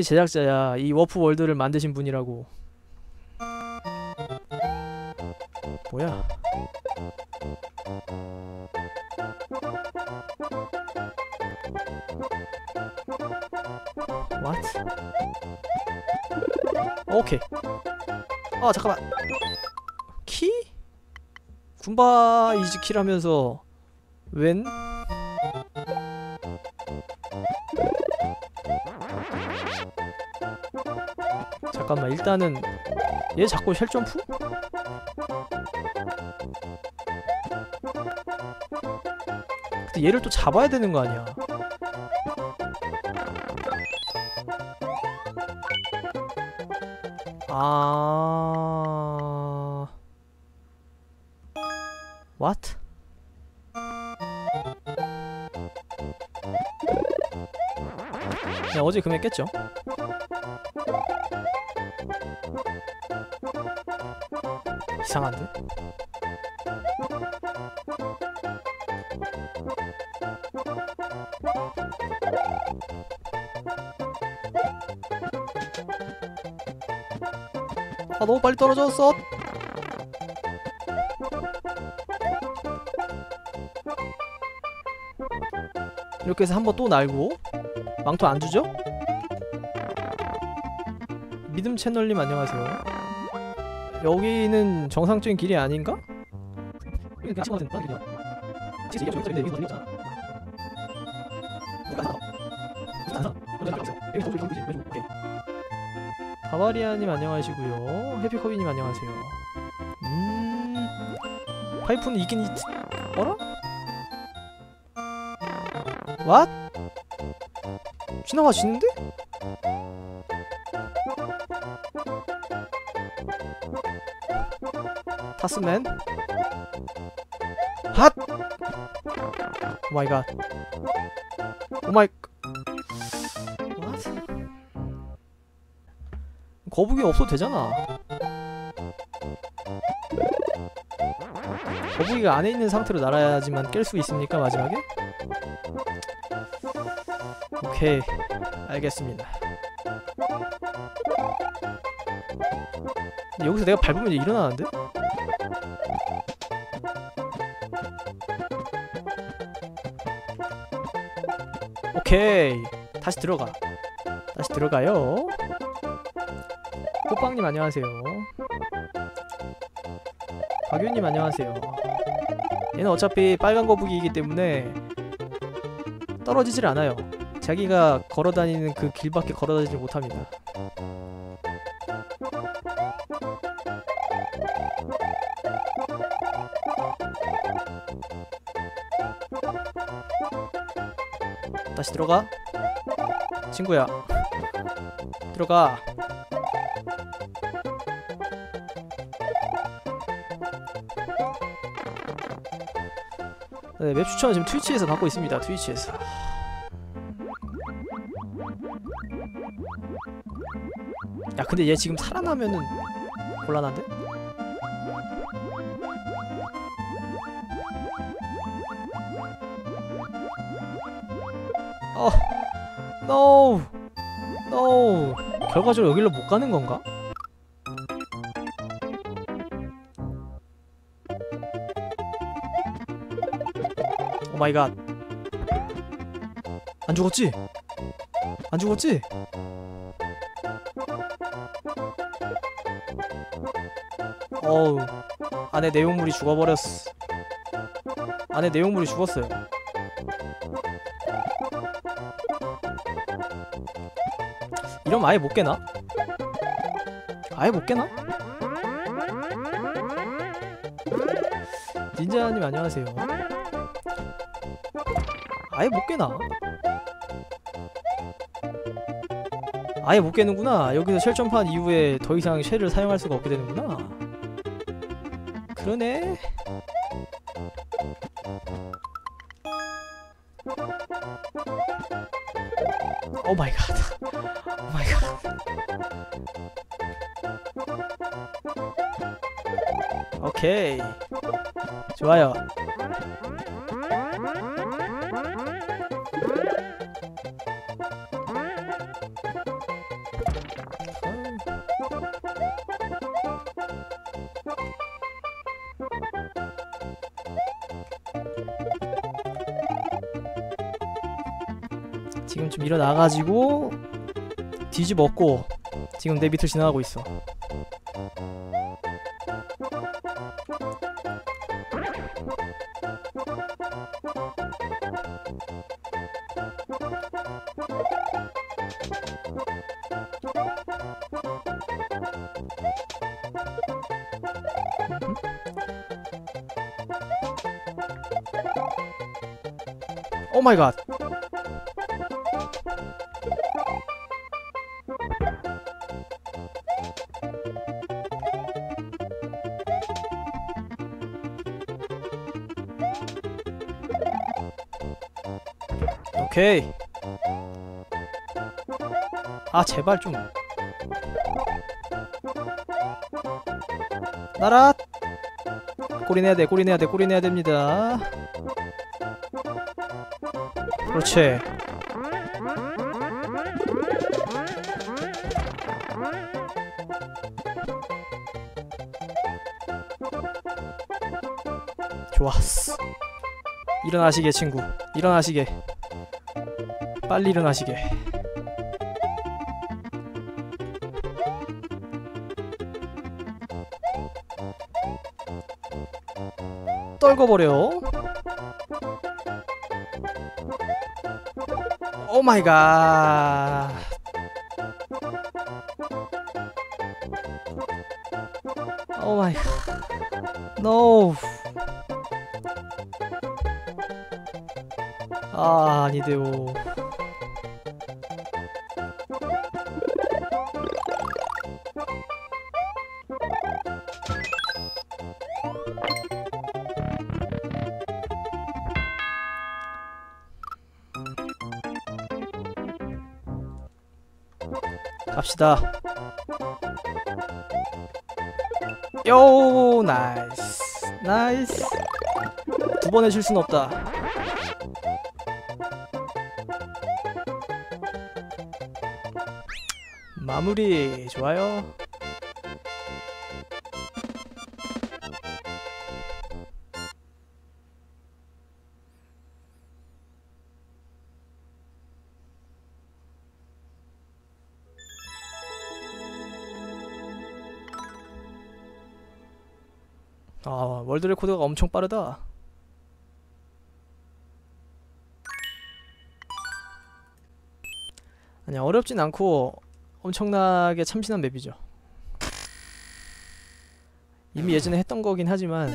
이분이 제작자야. 이 워프 월드를 만드신 분이라고. 뭐야? What? 오케이. 아 잠깐만. 키? 군바 이즈 키라면서 웬? 잠깐만 일단은 얘 자꾸 쉘 점프? 근데 얘를 또 잡아야 되는 거 아니야? 아... What? 야 어제 금했겠죠? 이상한데? 아 너무 빨리 떨어졌어 이렇게 해서 한 번 또 날고 망토 안 주죠? 믿음 채널님 안녕하세요 여기는 정상적인 길이 아닌가? 바바리아님 안녕하시고요 해피커비님 안녕하세요 음 파이프는 있긴 있... 어라? 왓? 지나가시는데? 타스맨 핫! 오마이갓 오마이 What? 거북이 없어도 되잖아 거북이가 안에 있는 상태로 날아야지만 깰 수 있습니까 마지막에? 오케이 알겠습니다 여기서 내가 밟으면 일어나는데? 오케이. 다시 들어가. 다시 들어가요. 호빵님 안녕하세요. 박윤님 안녕하세요. 얘는 어차피 빨간 거북이이기 때문에 떨어지질 않아요. 자기가 걸어다니는 그 길밖에 걸어다니지 못합니다 다시 들어가. 친구야 들어가. 네, 맵 추천은 지금 트위치에서 받고 있습니다 트위치에서. 야 근데 얘 지금 살아나면은 곤란한데? 결과적으로 여기로 못 가는 건가? 오 마이 갓. 안 죽었지? 안 죽었지? 어우 안에 내용물이 죽어버렸어 안에 내용물이 죽었어요 이러면 아예 못 깨나? 아예 못 깨나? 닌자님 안녕하세요 아예 못 깨나? 아예 못 깨는구나 여기서 쉘 점프한 이후에 더 이상 쉘을 사용할 수가 없게 되는구나 그러네 오 마이 갓. 오케이. 좋아요. 지금 좀 일어나가지고 뒤집었고 지금 내 밑을 지나가고 있어. 마이 갓 오케이 아 제발 좀. 나라 꼬리 내야 돼 꼬리 내야 돼 꼬리 내야 됩니다 그렇지. 좋았어. 일어나시게 친구. 일어나시게. 빨리 일어나시게. 떨궈버려 마이 갓 오 마이 갓 노. 아, 아니대요. 갑시다. 요, 나이스. 나이스. 두 번의 실수는 없다. 마무리 좋아요. 아 월드 레코드가 엄청 빠르다. 아니 어렵진 않고 엄청나게 참신한 맵이죠. 이미 예전에 했던 거긴 하지만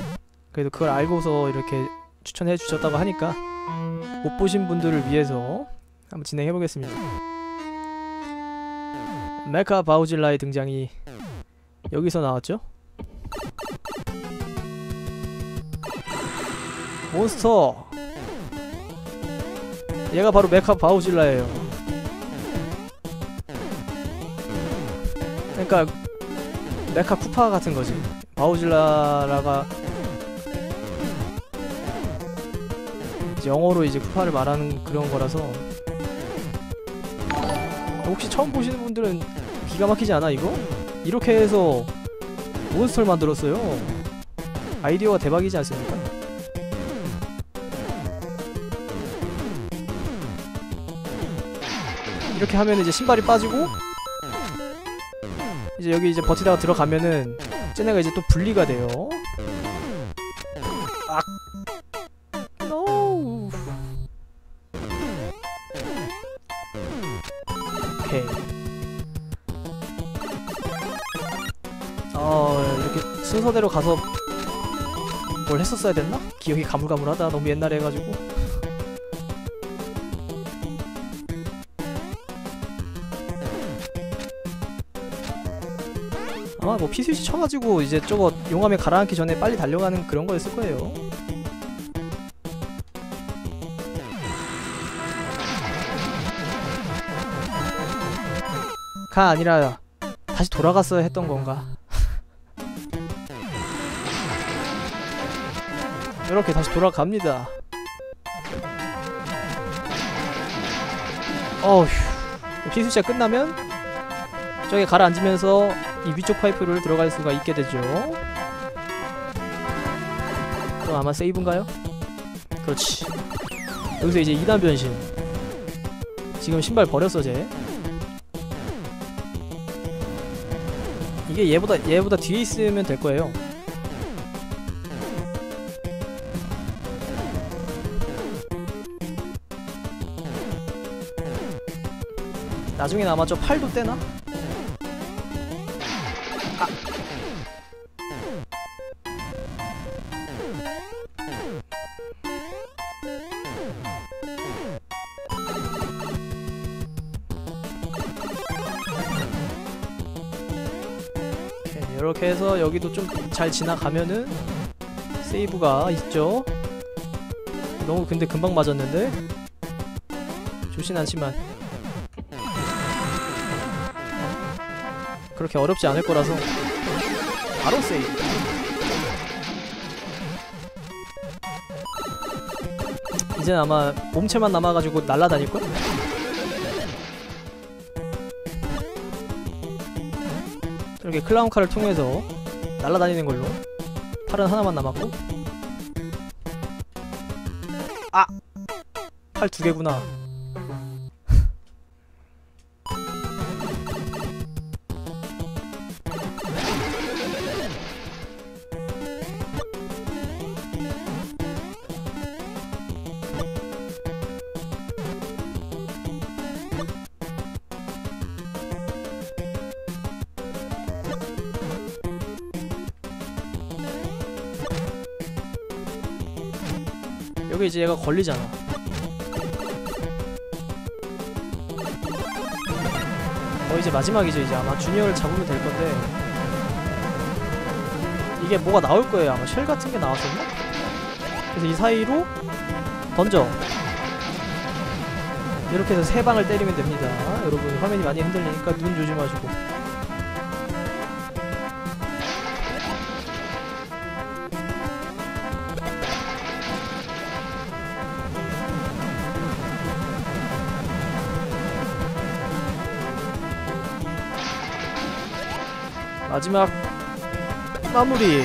그래도 그걸 알고서 이렇게 추천해 주셨다고 하니까 못 보신 분들을 위해서 한번 진행해 보겠습니다. 메카 바우질라의 등장이 여기서 나왔죠? 몬스터! 얘가 바로 메카 바우질라예요. 그러니까 메카 쿠파 같은 거지. 바우질라라가 이제 영어로 이제 쿠파를 말하는 그런 거라서 혹시 처음 보시는 분들은 기가 막히지 않아 이거? 이렇게 해서 몬스터를 만들었어요. 아이디어가 대박이지 않습니까? 이렇게 하면 이제 신발이 빠지고 이제 여기 이제 버티다가 들어가면은 쟤네가 이제 또 분리가 돼요. 악. 노. 오케이. 어 이렇게 순서대로 가서 뭘 했었어야 됐나? 기억이 가물가물하다. 너무 옛날에 해가지고. 아마 뭐 피스위치 쳐가지고 이제 저거 용암에 가라앉기 전에 빨리 달려가는 그런 거였을 거예요. 가 아니라 다시 돌아갔어야 했던 건가? 이렇게 다시 돌아갑니다. 어휴 피스위치가 끝나면 저기 가라앉으면서 이 위쪽 파이프를 들어갈 수가 있게 되죠. 그럼 아마 세이브인가요? 그렇지. 여기서 이제 2단 변신. 지금 신발 버렸어 쟤 이게 얘보다 얘보다 뒤에 있으면 될 거예요 나중엔 아마 저 팔도 떼나? 이, 이렇게 해서 여기도 좀 잘 지나가면은 세이브가 있죠. 너무 근데 금방 맞았는데 좋진 않지만 그렇게 어렵지 않을 거라서 바로 세이브. 이젠 아마 몸체만 남아가지고 날라다닐걸? 이렇게 클라운 칼을 통해서 날아다니는 걸로. 팔은 하나만 남았고. 아! 팔 두 개구나 이제 얘가 걸리잖아. 어 이제 마지막이죠 이제. 아마 주니어를 잡으면 될 건데. 이게 뭐가 나올 거예요 아마? 쉘 같은 게 나왔었나? 그래서 이 사이로 던져. 이렇게 해서 세 방을 때리면 됩니다. 여러분 화면이 많이 흔들리니까 눈 조심하시고 마지막 마무리.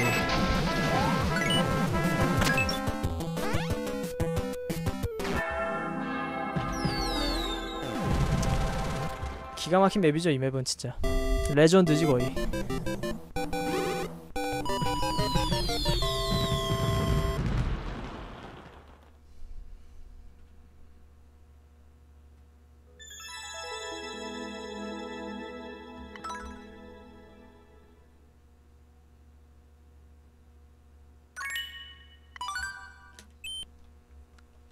기가 막힌 맵이죠 이 맵은 진짜. 레전드지 거의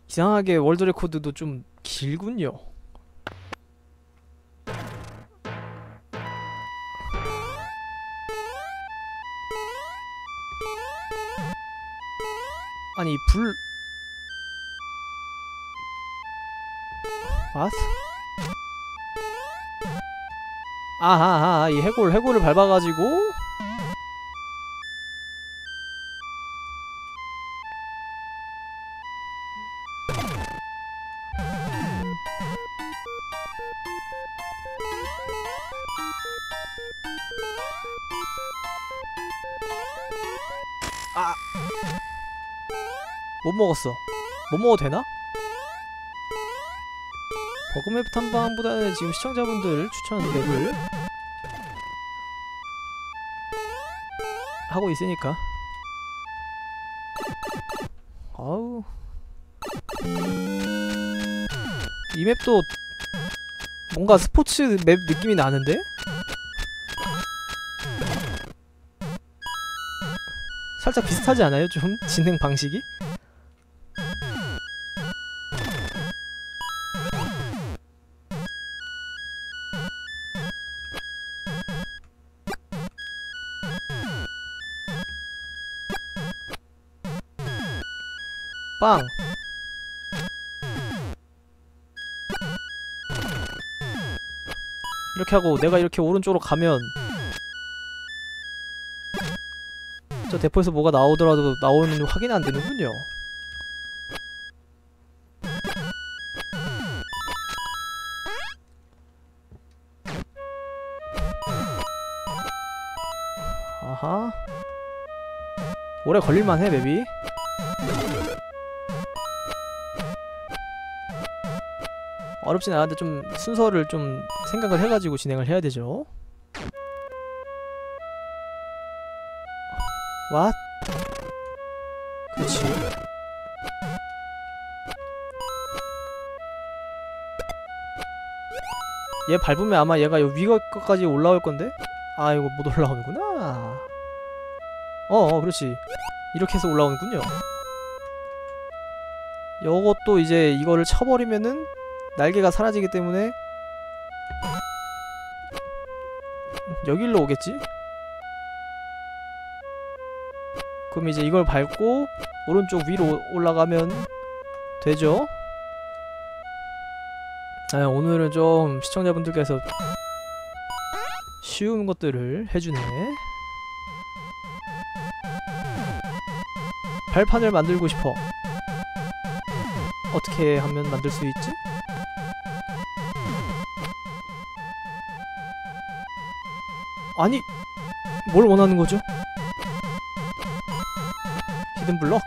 이상하게 월드 레코드도 좀 길군요. 아니 불 What? 아하하 이 해골 해골을 밟아가지고 아. 못 먹었어. 못 먹어도 되나? 버그맵 탐방보다는 지금 시청자분들 추천하는 맵을 하고 있으니까 아우 이 맵도 뭔가 스포츠 맵 느낌이 나는데? 살짝 비슷하지 않아요? 좀 진행 방식이? 빵! 이렇게 하고 내가 이렇게 오른쪽으로 가면 저 대포에서 뭐가 나오더라도 나오는 확인 안 되는군요. 아하. 오래 걸릴만 해 맵이. 어렵진 않은데 좀 순서를 좀 생각을 해가지고 진행을 해야 되죠. 왓? 그렇지. 얘 밟으면 아마 얘가 요 위까지 올라올 건데? 아 이거 못 올라오는구나. 어, 어 그렇지. 이렇게 해서 올라오는군요. 요것도 이제 이거를 쳐버리면은 날개가 사라지기 때문에 여길로 오겠지? 그럼 이제 이걸 밟고 오른쪽 위로 올라가면 되죠? 아, 오늘은 좀 시청자분들께서 쉬운 것들을 해주네 발판을 만들고 싶어 어떻게 하면 만들 수 있지? 아니 뭘 원하는 거죠? 히든 블럭?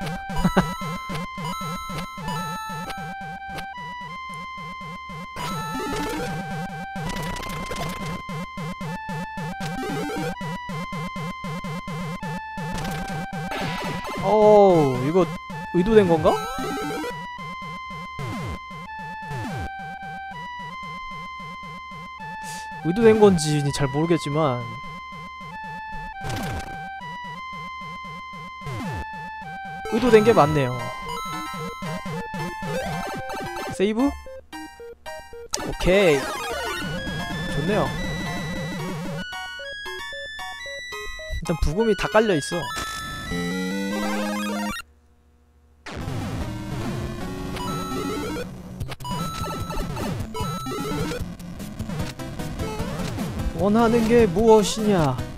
어 이거 의도된 건가? 의도된 건지 잘 모르겠지만 의도된 게 맞네요. 세이브? 오케이. 좋네요. 일단 부금이 다 깔려 있어. 원하는 게 무엇이냐?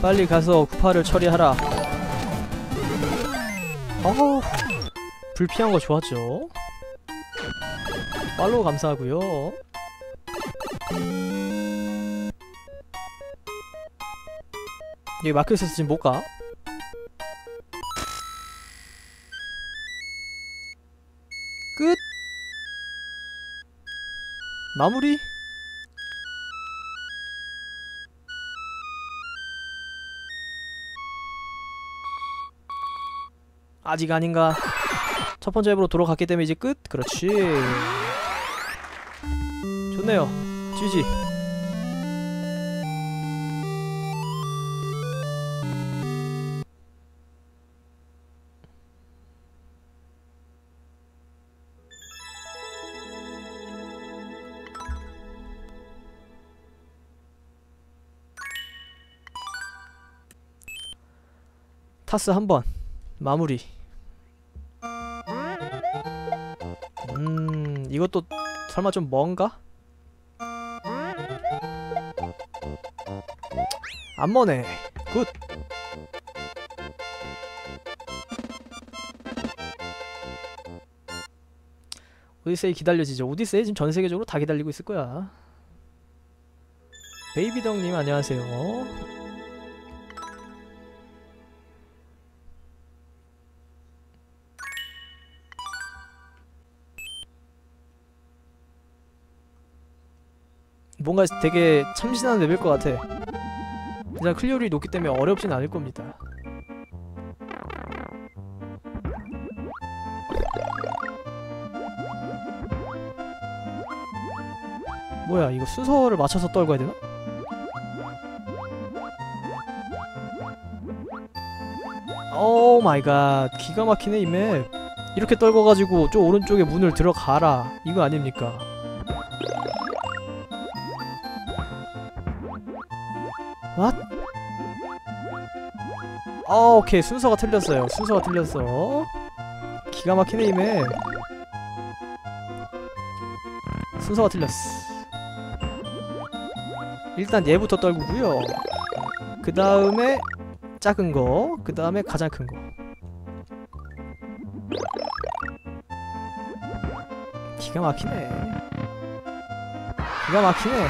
빨리 가서 구파를 처리하라. 어우, 불피한 거 좋았죠? 팔로우 감사하고요. 여기 막혀 있어서 지금 못 가. 끝. 마무리. 아직 아닌가? 첫 번째 앱으로 돌아갔기 때문에 이제 끝? 그렇지. 좋네요. GG. 타스 한 번. 마무리. 이것도 설마 좀 먼가? 안 머네. 굿. 오디세이 기다려지죠. 오디세이 지금 전 세계적으로 다 기다리고 있을 거야. 베이비덕님 안녕하세요. 뭔가 되게 참신한 맵일 것 같아. 일단 클리어率이 높기 때문에 어렵진 않을 겁니다. 뭐야 이거 순서를 맞춰서 떨궈야 되나? 오 마이 갓 기가 막히네 이 맵 이렇게 떨궈가지고 저 오른쪽에 문을 들어가라 이거 아닙니까 오케이 순서가 틀렸어요 순서가 틀렸어 기가 막히네 이맵 순서가 틀렸어 일단 얘부터 떨구고요 그 다음에 작은 거, 그 다음에 가장 큰 거. 기가 막히네. 기가 막히네.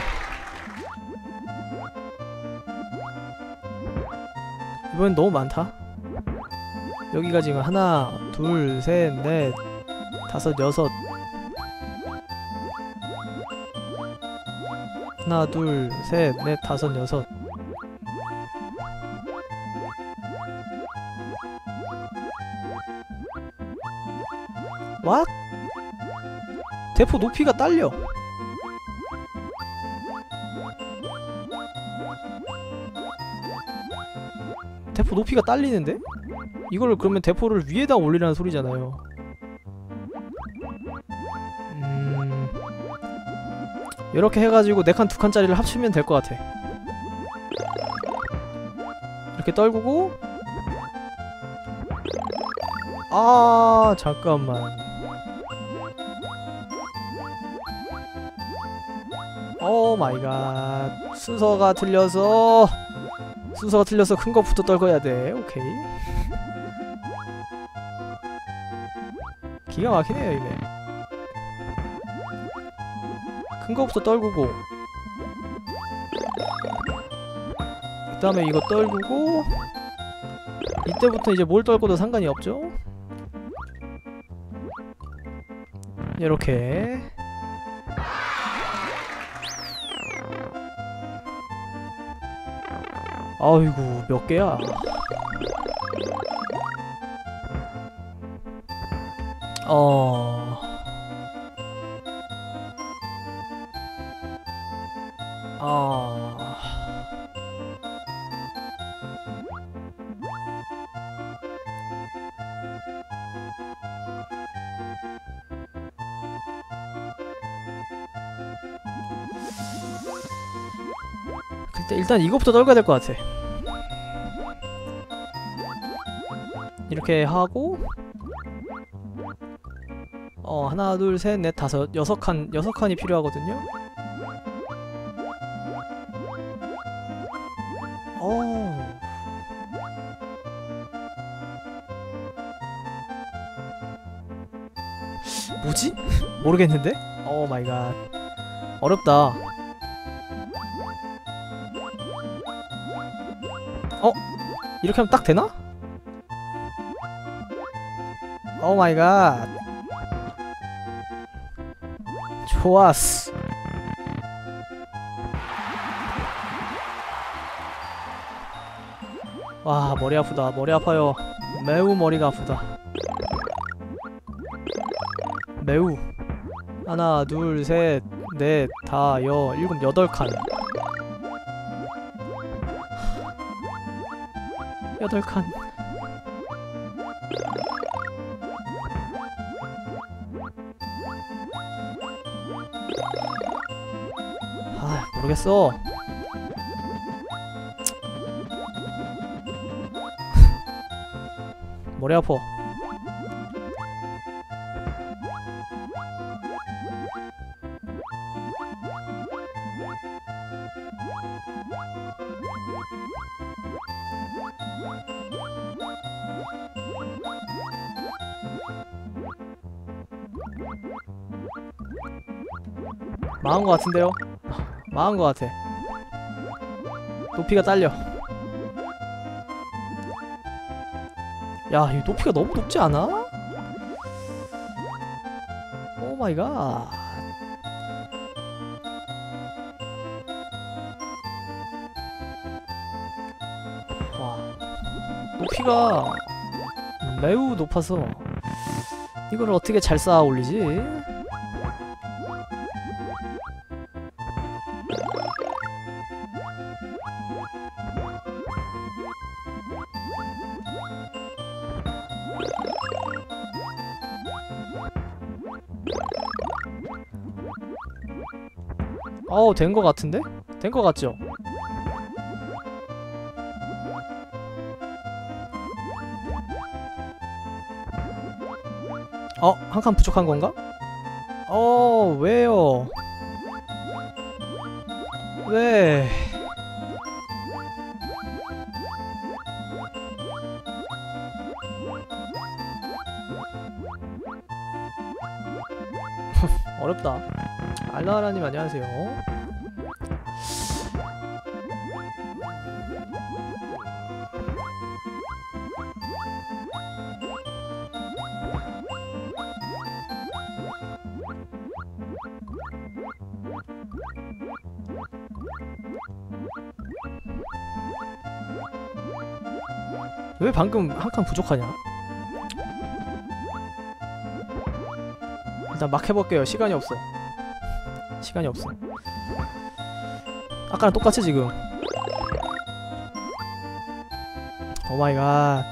이번엔 너무 많다. 여기가 지금 하나 둘셋넷 다섯 여섯. 하나 둘셋넷 다섯 여섯. 왓? 대포 높이가 딸려 대포 높이가 딸리는데? 이걸 그러면 대포를 위에다 올리라는 소리잖아요. 음... 이렇게 해가지고 네 칸 두 칸짜리를 합치면 될 것 같아. 이렇게 떨구고. 아 잠깐만. 오 마이 갓. 순서가 틀려서 순서가 틀려서 큰 것부터 떨궈야 돼. 오케이. 기가 막히네요 이게. 큰 거부터 떨구고. 그 다음에 이거 떨구고 이때부터 이제 뭘 떨궈도 상관이 없죠? 이렇게 아이고 몇 개야? 어... 어... 일단 이것부터 떨궈야 될 것 같아. 이렇게 하고 어 하나 둘 셋 넷 다섯 여섯 칸 여섯 칸이 필요하거든요. 어. 뭐지? 모르겠는데? 오 마이 갓. 어렵다 이렇게 하면 딱 되나? 오 마이 갓 좋았어. 와 머리 아프다. 머리 아파요. 매우 머리가 아프다. 매우. 하나 둘 셋 넷 다 여 일곱 여덟 칸 여덟 칸. 아 모르겠어. 머리 아파 것 같은데요? 망한 것 같아 높이가 딸려 야, 이 높이가 너무 높지 않아? 오 마이 갓. 와. 높이가 매우 높아서 이걸 어떻게 잘 쌓아 올리지? 어우 된거 같은데? 된 거 같죠? 어? 한 칸 부족한 건가? 어 왜요? 왜? 어렵다 알라라님 안녕하세요 방금 한 칸 부족하냐? 일단 막 해볼게요. 시간이 없어. 시간이 없어. 아까랑 똑같이 지금. 오마이갓.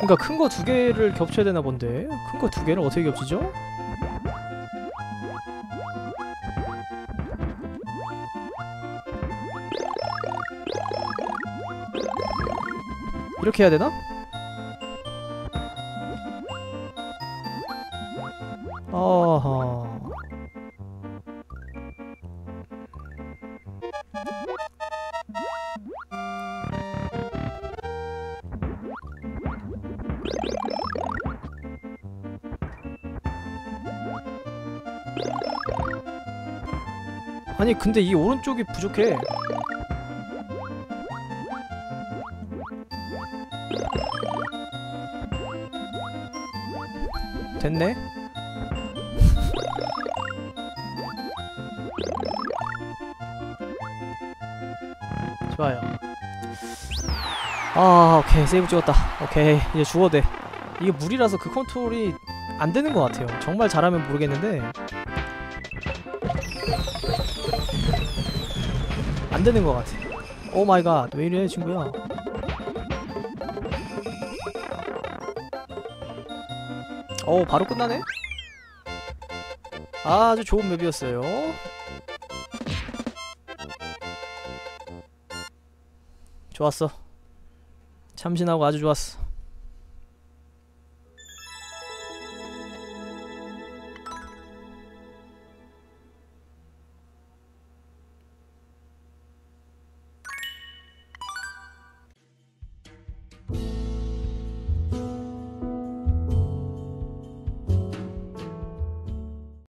그니까 큰 거 두 개를 겹쳐야 되나 본데? 큰 거 두 개를 어떻게 겹치죠? 이렇게 해야 되나? 어허 아니 근데 이 오른쪽이 부족해 됐네? 좋아요. 아 오케이. 세이브 찍었다. 오케이. 이제 죽어도 돼. 이게 물이라서 그 컨트롤이 안 되는 것 같아요. 정말 잘하면 모르겠는데. 안 되는 것 같아. 오 마이 갓왜 이래 친구야 오 바로 끝나네? 아주 좋은 맵이었어요. 좋았어. 참신하고 아주 좋았어